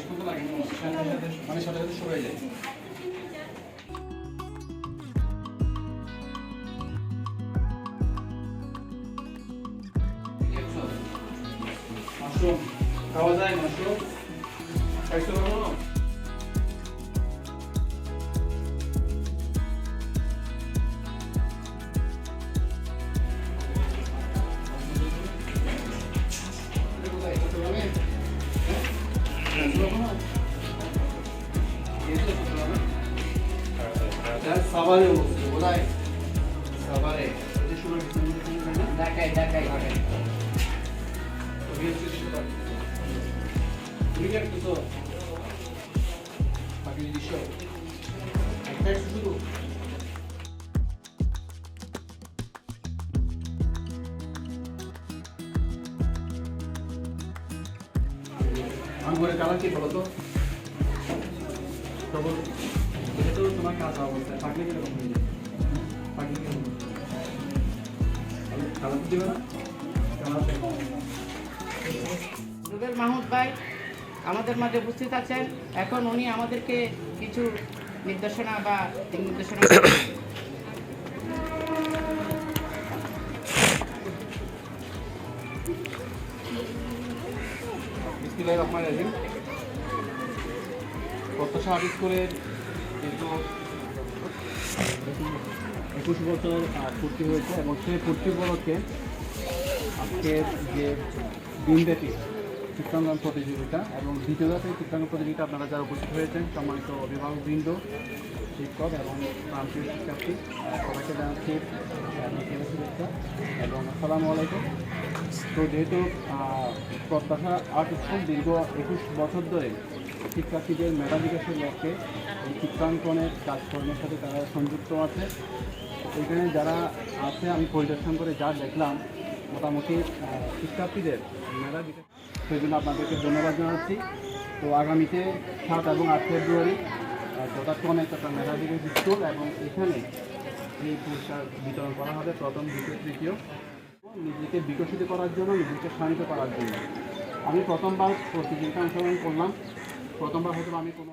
ছোট লাগে সরে। সাথে সাথে মানে সাথে সাথে সরে যায় মাশরুম। খাওয়া যায় মাশরুম। খাইতে পারব না? সাবারে বলছে বোধহয়। সাবারে। এই শুরু না ঢাকায় ঢাকায় আঙ্গুরের কালার কি বলো তো তখন এটা তো তোমার কাঁচা অবস্থায় পাকলে কীরকম হয়ে যায় পাকলে কীরকম কালার না আমাদের মাঝে উপস্থিত আছেন। এখন উনি আমাদেরকে কিছু নির্দেশনা বা নির্দেশনা একুশ বছর পূর্তি হয়েছে এবং সেই পূর্তি উপলক্ষে আজকের যে দিনব্যাপী চিত্রাঙ্কন প্রতিযোগিতা এবং দ্বিতীয় ধাপে চিত্রাঙ্কন প্রতিযোগিতা আপনারা যারা উপস্থিত হয়েছেন, সম্মানিত অভিভাবকবৃন্দ, শিক্ষক এবং প্রান্তীয় শিক্ষার্থী সবাইকে জানাচ্ছি শুভেচ্ছা এবং আসসালামু আলাইকুম। তো যেহেতু প্রত্যাশা আর্ট স্কুল দীর্ঘ একুশ বছর ধরে শিক্ষার্থীদের মেধা বিকাশের লক্ষ্যে এই চিত্রাঙ্কনের কাজকর্মের সাথে তারা সংযুক্ত আছে। এখানে যারা আছে, আমি পরিদর্শন করে যা দেখলাম, মোটামুটি শিক্ষার্থীদের মেধা বিকাশ সেই জন্য আপনাদেরকে ধন্যবাদ জানাচ্ছি। তো আগামীতে সাত এবং আট ফেব্রুয়ারি যথাক্রমে একটা মেধা বিকাশ স্কুল এবং এখানে এই পুরস্কার বিতরণ করা হবে, প্রথম, দ্বিতীয়, তৃতীয়। নিজেকে বিকশিত করার জন্য, নিজেকে শানিত করার জন্য। আমি প্রথমবার প্রতিযোগিতা অংশগ্রহণ করলাম। প্রথমবার হয়তো আমি কোনো